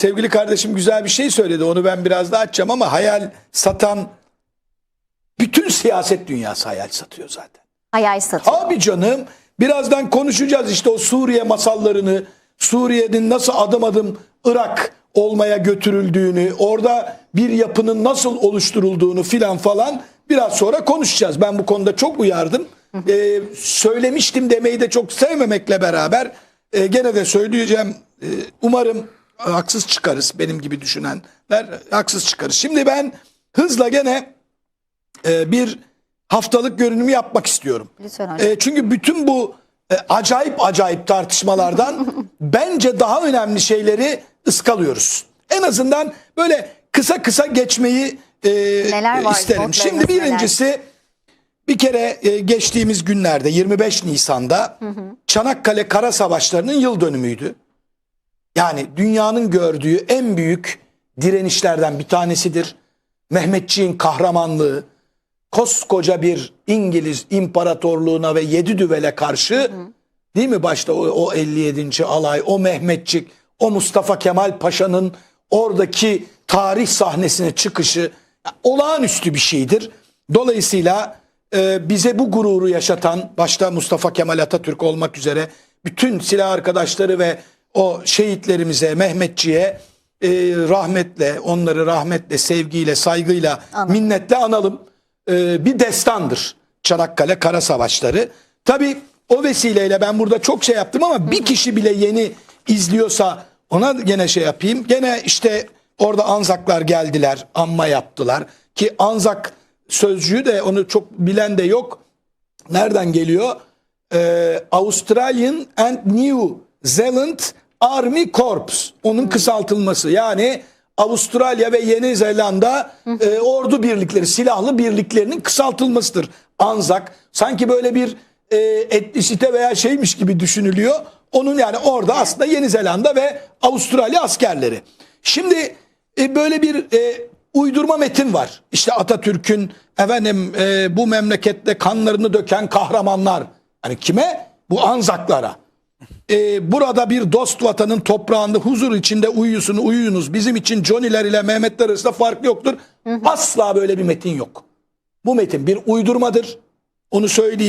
sevgili kardeşim güzel bir şey söyledi. Onu ben biraz daha açacağım ama hayal satan bütün siyaset dünyası hayal satıyor zaten. Hayal satıyor. Abi canım birazdan konuşacağız işte o Suriye masallarını, Suriye'nin nasıl adım adım Irak olmaya götürüldüğünü, orada bir yapının nasıl oluşturulduğunu filan falan biraz sonra konuşacağız. Ben bu konuda çok uyardım. Ee, söylemiştim demeyi de çok sevmemekle beraber e, gene de söyleyeceğim. Ee, umarım haksız çıkarız benim gibi düşünenler haksız çıkarız. Şimdi ben hızla gene e, bir haftalık görünümü yapmak istiyorum. Lütfen. E, çünkü bütün bu e, acayip acayip tartışmalardan bence daha önemli şeyleri ıskalıyoruz. En azından böyle kısa kısa geçmeyi e, Neler var, isterim. Şimdi neler? birincisi bir kere e, geçtiğimiz günlerde 25 Nisan'da Çanakkale Kara Savaşları'nın yıl dönümüydü. Yani dünyanın gördüğü en büyük direnişlerden bir tanesidir. Mehmetçiğin kahramanlığı, koskoca bir İngiliz imparatorluğuna ve yedi düvele karşı değil mi başta o, o 57. alay, o Mehmetçik, o Mustafa Kemal Paşa'nın oradaki tarih sahnesine çıkışı olağanüstü bir şeydir. Dolayısıyla e, bize bu gururu yaşatan başta Mustafa Kemal Atatürk olmak üzere bütün silah arkadaşları ve o şehitlerimize, Mehmetçiğe e, rahmetle, onları rahmetle, sevgiyle, saygıyla, minnetle analım. E, bir destandır Çanakkale Kara Savaşları. Tabi o vesileyle ben burada çok şey yaptım ama bir kişi bile yeni izliyorsa ona gene şey yapayım. Gene işte orada Anzaklar geldiler, anma yaptılar ki Anzak sözcüğü de onu çok bilen de yok. Nereden geliyor? Ee, Australian and New Zealand Army Corps. Onun kısaltılması. Yani Avustralya ve Yeni Zelanda e, ordu birlikleri, silahlı birliklerinin kısaltılmasıdır. Anzak. Sanki böyle bir e, etnisite veya şeymiş gibi düşünülüyor. Onun yani orada aslında Yeni Zelanda ve Avustralya askerleri. Şimdi e, böyle bir e, uydurma metin var. İşte Atatürk'ün efendim e, bu memlekette kanlarını döken kahramanlar. Hani kime? Bu Anzaklara. E, burada bir dost vatanın toprağında huzur içinde uyusun uyuyunuz. Bizim için Johnny'ler ile Mehmetler arasında fark yoktur. Asla böyle bir metin yok. Bu metin bir uydurmadır. Onu söyleyeyim.